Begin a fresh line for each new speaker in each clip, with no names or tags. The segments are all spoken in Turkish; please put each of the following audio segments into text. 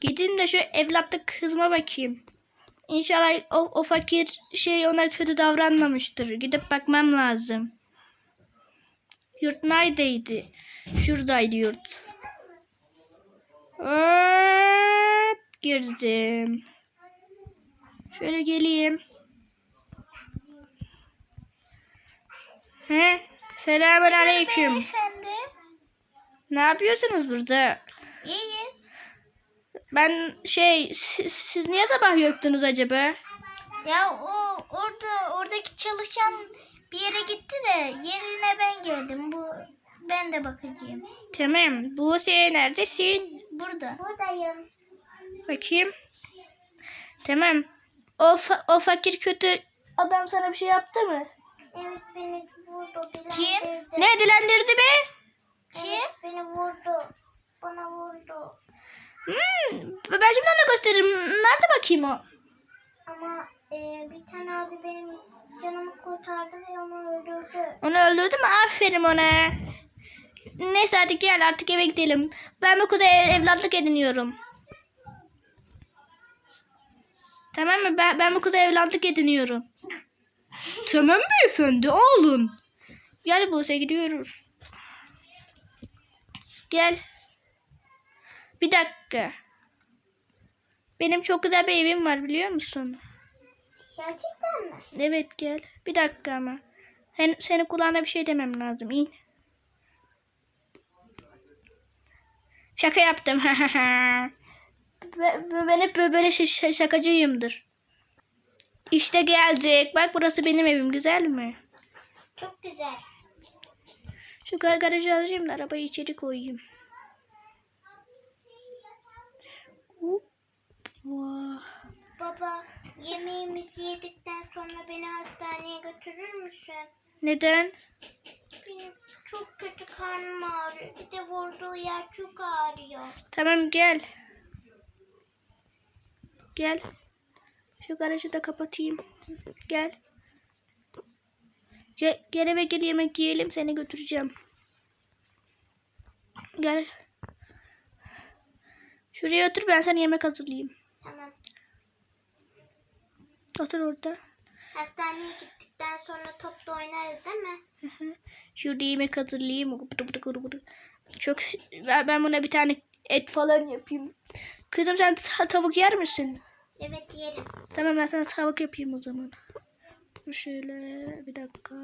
Gidin de şu evlatlık kızıma bakayım. İnşallah o, o fakir şey ona kötü davranmamıştır. Gidip bakmam lazım. Yurt neredeydi? Şuradaydı yurt. Hop, girdim. Şöyle geleyim. He? Selamun aleyküm.
Beyefendi.
Ne yapıyorsunuz burada?
İyiyiz.
Ben şey siz, siz niye sabah yoktunuz acaba?
Ya o orada oradaki çalışan bir yere gitti de yerine ben geldim. Bu ben de bakacağım.
Tamam. Buse neredesin?
Burada. Buradayım.
Bakayım. Tamam. O, fa- o fakir kötü adam sana bir şey yaptı mı?
Evet beni vurdu. Kim?
Ne dilendirdi be?
Kim? beni vurdu. Bana vurdu.
Hmm, ben şimdi ona gösteririm. Nerede bakayım o?
Ama e, bir tane abi benim canımı kurtardı ve onu öldürdü.
Onu öldürdü mü? Aferin ona. Neyse hadi gel artık eve gidelim. Ben bu kıza ev- evlatlık ediniyorum. Tamam mı? Ben, ben bu kıza evlatlık ediniyorum. tamam beyefendi alın. Gel Buse gidiyoruz. Gel. Bir dakika. Benim çok güzel bir evim var biliyor musun?
Gerçekten mi?
Evet gel. Bir dakika ama. Sen, senin kulağına bir şey demem lazım. İn. Şaka yaptım. Be- be- ben hep böyle şakacıyımdır. İşte geldik. Bak burası benim evim. Güzel mi?
Çok güzel.
Şu gar garajı alacağım da arabayı içeri koyayım. Hop. Vah.
Baba yemeğimizi yedikten sonra beni hastaneye götürür müsün?
Neden?
Benim çok kötü karnım ağrıyor. Bir de vurduğu yer çok ağrıyor.
Tamam gel. Gel. Şu garajı da kapatayım. Gel. Gel, gel eve gel yemek yiyelim seni götüreceğim. Gel. Şuraya otur ben sana yemek hazırlayayım.
Tamam.
Otur orada.
Hastaneye gittikten sonra top da oynarız değil mi?
Hı hı. Şurada yemek hazırlayayım. Çok ben buna bir tane et falan yapayım. Kızım sen ta- tavuk yer misin?
Evet yerim.
Tamam ben sana tavuk yapayım o zaman. Şöyle bir dakika.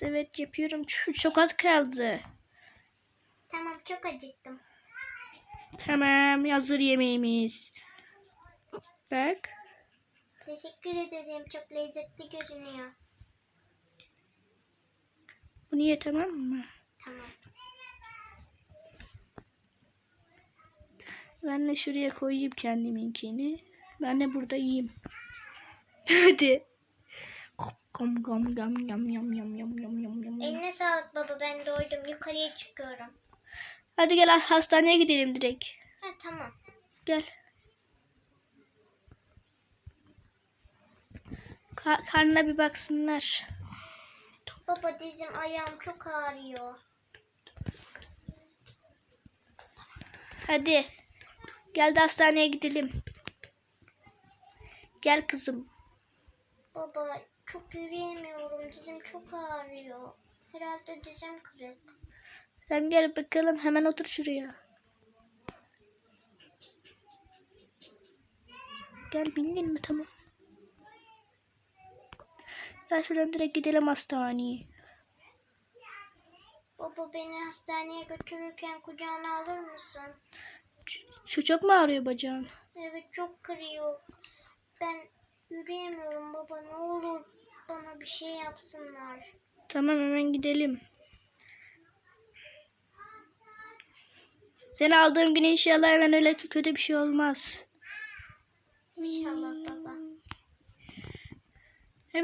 Evet yapıyorum. Çok az kaldı.
Tamam çok acıktım.
Tamam hazır yemeğimiz. Bak.
Teşekkür ederim. Çok lezzetli görünüyor.
Bunu ye tamam mı?
Tamam.
Ben de şuraya koyayım kendiminkini. Ben de burada yiyeyim. Hadi. Gam gam gam yam yam yam yam yam yam.
Eline sağlık baba. Ben doydum. Yukarıya çıkıyorum.
Hadi gel has- hastaneye gidelim direkt.
Ha tamam.
Gel. Ka- karnına bir baksınlar.
Baba dizim ayağım çok ağrıyor.
Hadi. Gel de hastaneye gidelim. Gel kızım.
Baba çok yürüyemiyorum. Dizim çok ağrıyor. Herhalde dizim kırık.
Sen gel bakalım hemen otur şuraya. Gel bindin mi tamam. Gel şuradan direkt gidelim hastaneye.
Baba beni hastaneye götürürken kucağına alır mısın?
Şu çok mu ağrıyor bacağın?
Evet çok kırıyor. Ben yürüyemiyorum baba. Ne olur bana bir şey yapsınlar.
Tamam hemen gidelim. Seni aldığım gün inşallah hemen öyle kötü bir şey olmaz.
İnşallah baba.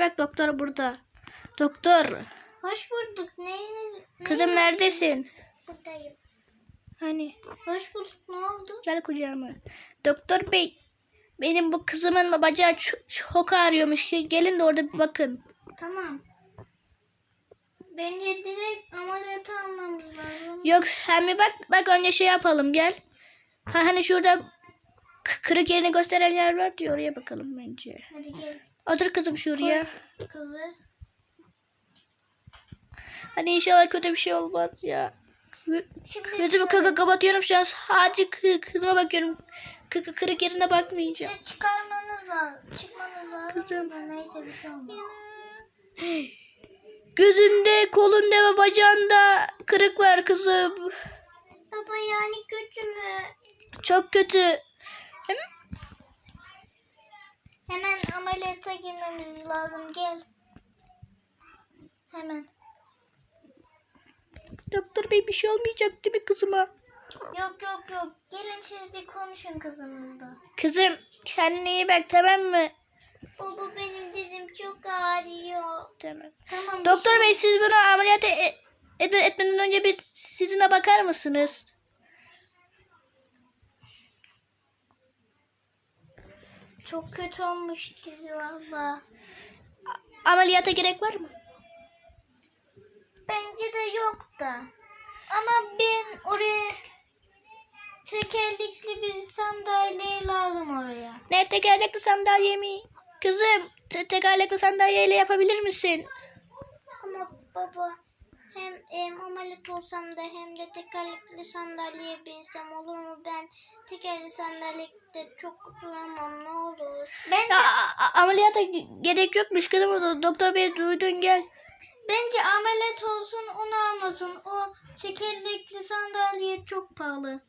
Bak doktor burada. Doktor.
Hoş bulduk. Neyiniz?
Kızım neredesin?
Buradayım.
Hani
Hoş bulduk. Ne oldu?
gel kucağıma. Doktor bey. Benim bu kızımın bacağı çok, çok ağrıyormuş. Gelin de orada bir bakın.
Tamam. Bence direkt ameliyat
Yok hem bir bak bak önce şey yapalım gel. Ha hani şurada kırık yerini gösteren yer var diyor oraya bakalım bence.
Hadi gel
Otur kızım şuraya.
kızı.
Hadi inşallah kötü bir şey olmaz ya.
Şimdi
Gözümü kaka kapatıyorum şu an. Sadece kı- kızıma bakıyorum. Kı- kı- kırık yerine bakmayacağım.
siz çıkarmanız lazım. Çıkmanız lazım.
Kızım.
Neyse bir şey olmaz.
Gözünde, kolunda ve bacağında kırık var kızım.
Baba yani kötü mü?
Çok kötü. Hem
Hemen ameliyata girmemiz lazım. Gel. Hemen.
doktor bey bir şey olmayacak değil mi kızıma?
Yok yok yok. Gelin siz bir konuşun kızımızla.
Kızım kendine iyi bak tamam mı?
Baba benim dizim çok ağrıyor.
Tamam.
Tamam.
Doktor bey siz bunu ameliyat e- etme- etmeden önce bir sizinle bakar mısınız?
Çok kötü olmuş dizi valla.
Ameliyata gerek var mı?
Bence de yok da. Ama ben oraya tekerlekli bir sandalye lazım oraya.
Ne tekerlekli sandalye mi? Kızım te- tekerlekli sandalyeyle yapabilir misin?
Ama baba hem em, ameliyat olsam da hem de tekerlekli sandalyeye binsem olur mu? Ben tekerlekli sandalyede çok duramam ne olur. Bence,
Ya, a- a- ameliyata ge- gerek yokmuş kızım. Doktor bey duydun gel.
bence ameliyat olsun onu almasın. O tekerlekli sandalye çok pahalı.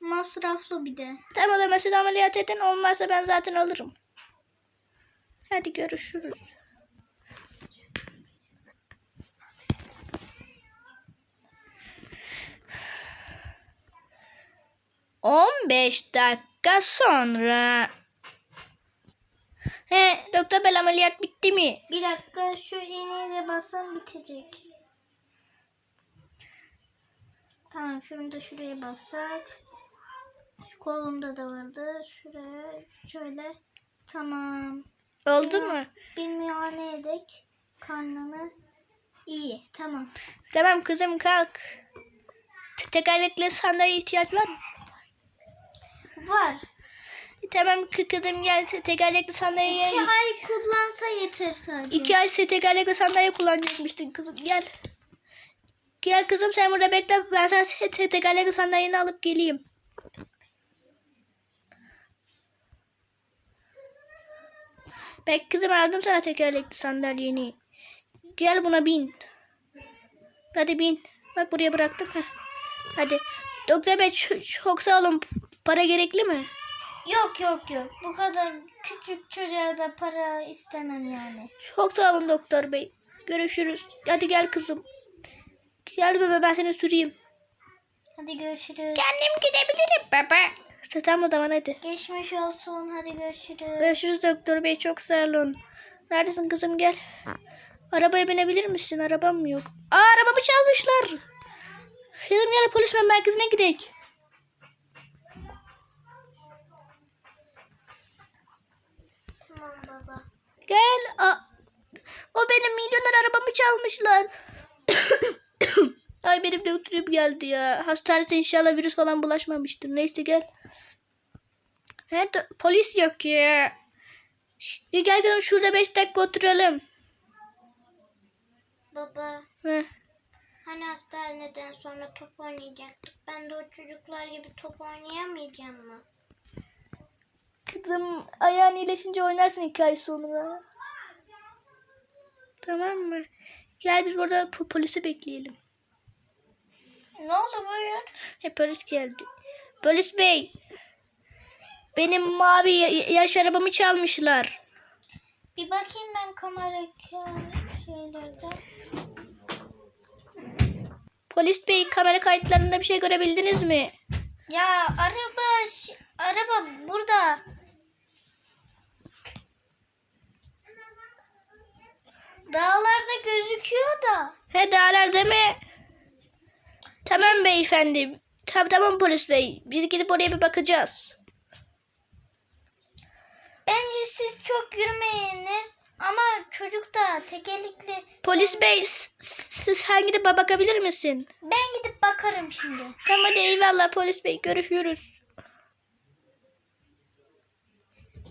Masraflı bir de.
Tamam da mesela ameliyat eden olmazsa ben zaten alırım. Hadi görüşürüz. On beş dakika sonra. He, doktor bey ameliyat bitti mi?
Bir dakika şu iğneyi de bassam bitecek. Tamam şunu da şuraya bassak. Şu kolunda da vardı. Şuraya şöyle. Tamam.
Oldu mu?
Bir muayene edek. Karnını. İyi. Tamam.
Tamam kızım kalk. Te- Tekerlekli sandalye ihtiyaç var mı?
Var.
Tamam kı- kızım gel te- tekerlekli sandalye.
İki ay kullansa yeter sadece.
İki ay sen tekerlekli sandalye kullanacakmıştın kızım gel. Gel kızım sen burada bekle ben sana te- te- tekerlekli sandalyeni alıp geleyim. Bek kızım aldım sana tekerlekli sandalyeni. Gel buna bin. Hadi bin. Bak buraya bıraktım. Heh. Hadi. Doktor bey çok sağ olun. Para gerekli mi?
Yok yok yok. Bu kadar küçük çocuğa da para istemem yani.
Çok sağ olun doktor bey. Görüşürüz. Hadi gel kızım. Gel bebe ben seni süreyim.
Hadi görüşürüz.
Kendim gidebilirim baba. Tamam o zaman hadi.
Geçmiş olsun. Hadi görüşürüz.
Görüşürüz doktor bey çok sağ olun. Neredesin kızım gel. Arabaya binebilir misin? Arabam yok. Aa arabamı çalmışlar. Kızım gel polis merkezine gidelim.
Tamam baba.
Gel. Aa, o benim milyoner arabamı çalmışlar. Ay benim doktorum geldi ya. Hastanede inşallah virüs falan bulaşmamıştır. Neyse gel. He, polis yok ya. Ya gel kızım şurada 5 dakika oturalım.
Baba.
Heh.
Hani hastaneden sonra top oynayacaktık. Ben de o çocuklar gibi top oynayamayacağım mı?
Kızım ayağın iyileşince oynarsın iki ay sonra. Tamam mı? Gel biz burada po- polisi bekleyelim.
Ne oldu buyur?
He polis geldi. Polis bey. Benim mavi ya- yaş arabamı çalmışlar.
Bir bakayım ben kamera ka- şeylerde.
Polis bey kamera kayıtlarında bir şey görebildiniz mi?
Ya araba araba burada. Dağlarda gözüküyor da.
He dağlar değil mi? Tamam beyefendi. Tamam tamam polis bey. Biz gidip oraya bir bakacağız.
Bence siz çok yürümeyiniz. Ama çocuk da tekerlekli.
Polis bey s- s- sen gidip bakabilir misin?
Ben gidip bakarım şimdi.
Tamam hadi eyvallah polis bey görüşürüz.